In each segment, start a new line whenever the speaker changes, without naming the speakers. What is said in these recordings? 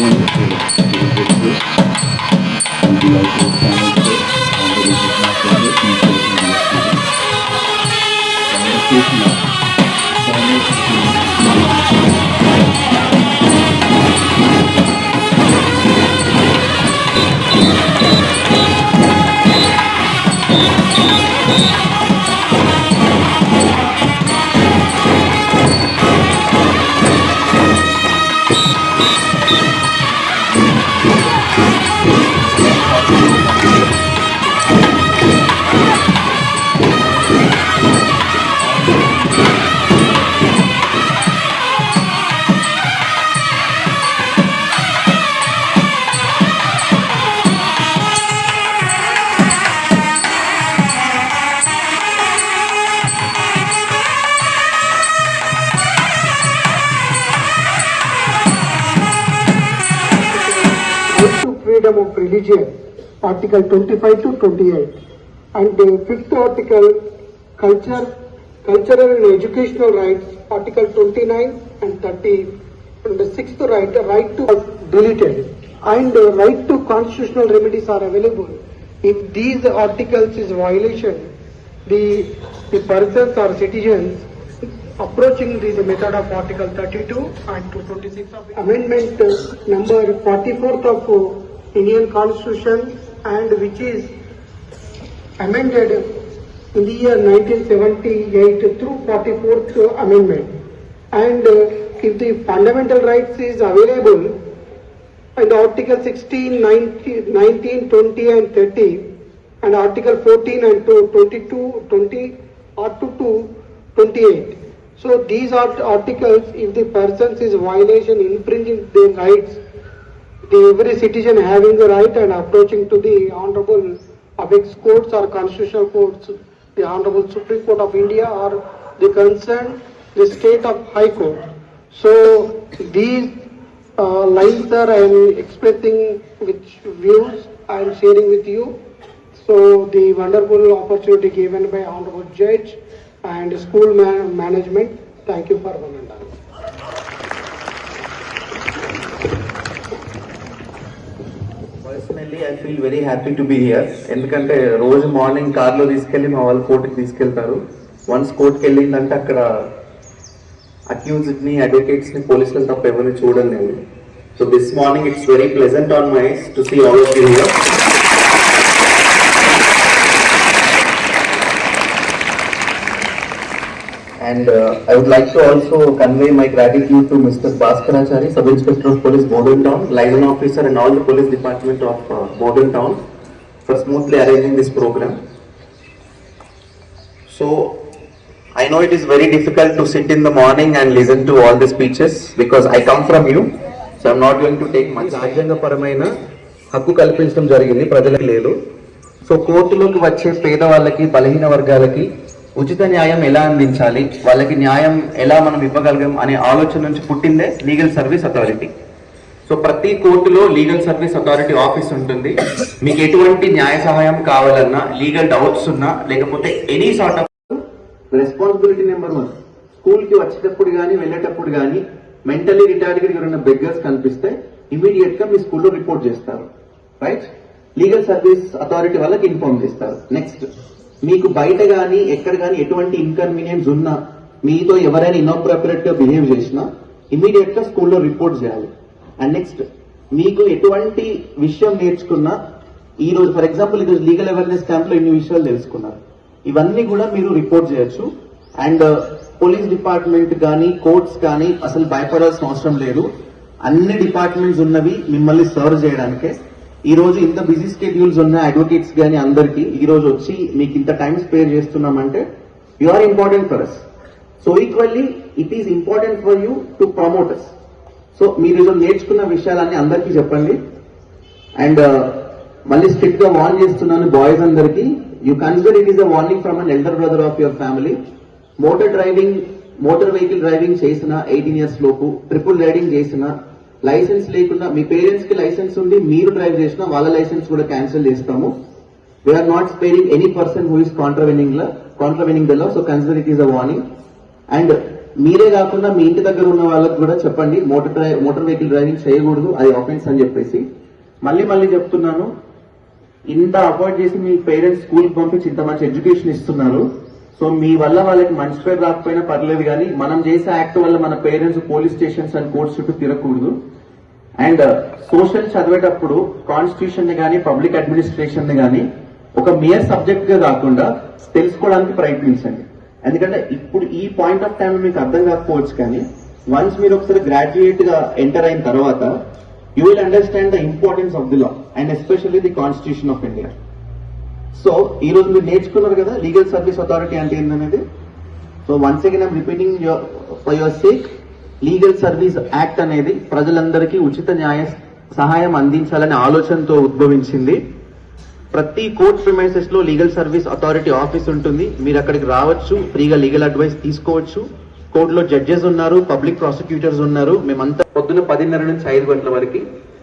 one, two. Freedom of religion, Article 25 to 28. And the fifth article, culture, cultural and educational rights, Article 29 and 30. And the sixth right, the right to deleted. And the right to constitutional remedies are available. If these articles is violation, the, the persons or citizens approaching the method of Article 32 and 226 of Amendment uh, number 44th of uh, Indian Constitution and which is amended in the year 1978 through 44th Amendment. And uh, if the fundamental rights is available and Article 16, 19, 19, 20 and 30 and Article 14 and to 22, 20 or to 28. So these are articles, if the persons is violation, infringing their rights, the every citizen having the right and approaching to the honorable apex courts or constitutional courts, the honorable Supreme Court of India or the concerned the state of High Court. So these uh, lines are I am expressing which views I am sharing with you. So the wonderful opportunity given by honorable judge and school man- management. Thank you for one and all.
Personally I feel very happy to be here ఎందుకంటే రోజు morning కార్లో తీసుకెళ్ళి మా వాళ్ళు కోర్టుకి తీసుకెళ్తారు. Once కోర్టుకి వెళ్ళిందంటే అక్కడ అక్యూజ్డ్ని అడ్వకేట్స్ని పోలీసులు తప్ప ఎవరిని చూడలేదు so this morning it's very pleasant on my to see all of you here And uh, I would like to also convey my gratitude to Mr. Bhaskarachari, Sub Inspector of Police, Borden Town, liaison officer and all the police department of uh, Borden Town for smoothly arranging this program. So, I know it is very difficult to sit in the morning and listen to all the speeches because I come from you. So I'm not going to take much. రాజ్యాంగపరమైన హక్కు కల్పించడం జరిగింది ప్రజలకు లేదు so కోర్టులోకి వచ్చే పేద వాళ్ళకి బలహీన వర్గాలకి ఉచిత న్యాయం ఎలా అందించాలి? వాళ్ళకి న్యాయం ఎలా మనం ఇవ్వగలిగాం అనే ఆలోచన నుంచి పుట్టిందే లీగల్ సర్వీస్ అథారిటీ. సో ప్రతి కోర్టులో లీగల్ సర్వీస్ అథారిటీ ఆఫీస్ ఉంటుంది. మీకు ఎటువంటి న్యాయ సహాయం కావాలన్నా లీగల్ డౌట్స్ ఉన్నా లేకపోతే any sort of responsibility number one. స్కూల్కి వచ్చేటప్పుడు కానీ వెళ్ళేటప్పుడు కానీ మెంటలీ రిటైర్డ్గా ఎవరైనా బెగ్గర్స్ కనిపిస్తే ఇమీడియట్గా మీ స్కూల్లో రిపోర్ట్ చేస్తారు. రైట్? లీగల్ సర్వీస్ అథారిటీ వాళ్ళకి ఇన్ఫార్మ్ చేస్తారు. నెక్స్ట్. మీకు బయట కానీ ఎక్కడ కానీ ఎటువంటి ఇన్కన్వీనియన్స్ ఉన్నా మీతో ఎవరైనా ఇన్అప్రోప్రియట్గా బిహేవ్ చేసినా ఇమీడియట్గా స్కూల్లో రిపోర్ట్ చేయాలి. అండ్ నెక్స్ట్ మీకు ఎటువంటి విషయం నేర్చుకున్నా ఈ రోజు ఫర్ ఎగ్జాంపుల్ ఈరోజు లీగల్ అవేర్నెస్ క్యాంప్లో ఇన్ని విషయాలు తెలుసుకున్నారు. ఇవన్నీ కూడా మీరు రిపోర్ట్ చేయొచ్చు. అండ్ పోలీస్ డిపార్ట్మెంట్ కానీ కోర్ట్స్ కానీ అసలు భయపడాల్సిన అవసరం లేదు. అన్ని డిపార్ట్మెంట్స్ ఉన్నవి మిమ్మల్ని సర్వ్ చేయడానికే. ఈ రోజు ఇంత బిజీ స్కెడ్యూల్స్ ఉన్న అడ్వకేట్స్ కానీ అందరికి ఈ రోజు వచ్చి మీకు ఇంత టైం స్పేర్ చేస్తున్నామంటే you are important for us so equally it is important for you to promote us so మీరు నేర్చుకున్న విషయాలన్నీ అందరికీ చెప్పండి. అండ్ uh, మళ్ళీ స్ట్రిక్ట్గా వార్న్ చేస్తున్నాను బాయ్స్ అందరికి. You consider it is a warning from an elder brother of your family motor driving motor vehicle driving చేసిన ఎయిటీన్ ఇయర్స్ లోపు ట్రిపుల్ రైడింగ్ చేసిన లైసెన్స్ లేకుండా మీ పేరెంట్స్కి లైసెన్స్ ఉండి మీరు డ్రైవ్ చేసినా వాళ్ళ లైసెన్స్ కూడా క్యాన్సిల్ చేస్తాము. We're not sparing any person who is contravening law contravening the law so consider it is a warning and మీరే కాకుండా మీ ఇంటి దగ్గర ఉన్న వాళ్ళకి కూడా చెప్పండి motor dry motor vehicle driving చేయకూడదు అది ఆఫెన్స్ అని చెప్పేసి. మళ్ళీ మళ్ళీ చెప్తున్నాను ఇంత అవాయిడ్ చేసి మీ పేరెంట్స్ స్కూల్ పంపించి ఇంత మంచి ఎడ్యుకేషన్ ఇస్తున్నారు. సో మీ వల్ల వాళ్ళకి మంచి పేరు రాకపోయినా పర్లేదు కానీ మనం చేసే యాక్ట్ వల్ల మన parents police stations and courts చుట్టూ తిరగకూడదు. అండ్ సోషల్ చదివేటప్పుడు కాన్స్టిట్యూషన్ని కానీ పబ్లిక్ అడ్మినిస్ట్రేషన్ని కానీ ఒక మేయర్ సబ్జెక్ట్గా కాకుండా తెలుసుకోవడానికి ప్రయత్నించండి. ఎందుకంటే ఇప్పుడు ఈ పాయింట్ ఆఫ్ టైం మీకు అర్థం కాకపోవచ్చు కానీ వన్స్ మీరు ఒకసారి గ్రాడ్యుయేట్గా ఎంటర్ అయిన తర్వాత you will understand the importance of the law and especially the constitution of India so ఈ రోజు మీరు నేర్చుకున్నారు కదా లీగల్ సర్వీస్ అథారిటీ అంటే ఏంటనేది so once again I'm repeating for your sake legal service act అనేది ప్రజలందరికీ ఉచిత న్యాయ సహాయం అందించాలనే ఆలోచనతో ఉద్భవించింది. ప్రతి కోర్ట్ ప్రిమైసెస్లో లీగల్ సర్వీస్ అథారిటీ ఆఫీస్ ఉంటుంది. మీరు అక్కడికి రావచ్చు ఫ్రీగా లీగల్ అడ్వైస్ తీసుకోవచ్చు. కోర్టులో జడ్జెస్ ఉన్నారు పబ్లిక్ ప్రాసిక్యూటర్స్ ఉన్నారు. మేమంతా పొద్దున పదిన్నర నుంచి ఐదు గంటల వరకు.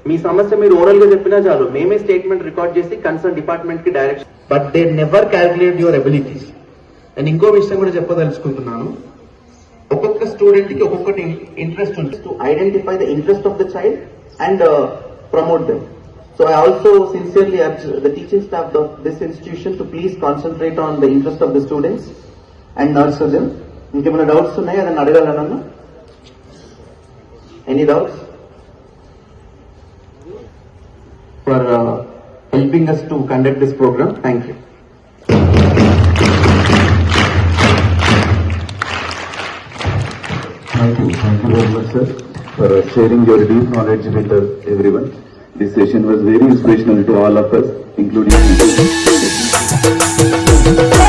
మీ సమస్య మీరు ఓరల్గా చెప్పినా చాలు. మేమే స్టేట్మెంట్ రికార్డ్ చేసి కన్సర్న్ డిపార్ట్మెంట్కి direction but they never calculate your abilities నేను ఇంకో విషయం కూడా చెప్పదలుచుకుంటున్నాను. ఒక్కొక్క స్టూడెంట్కి ఒక్కొక్కటి ఇంట్రెస్ట్ ఉంటుంది. To identify the interest of the child and promote them so I also sincerely urge the teaching staff of this institution to please concentrate on the interest of the students and nurture them ఇంకేమైనా doubts ఉన్నాయా? అదని అడగాలన్నా? Any doubts for helping us to conduct this programme thank you
Thank you. Thank you very much, sir, for sharing your deep knowledge with everyone. This session was very inspirational to all of us, including me.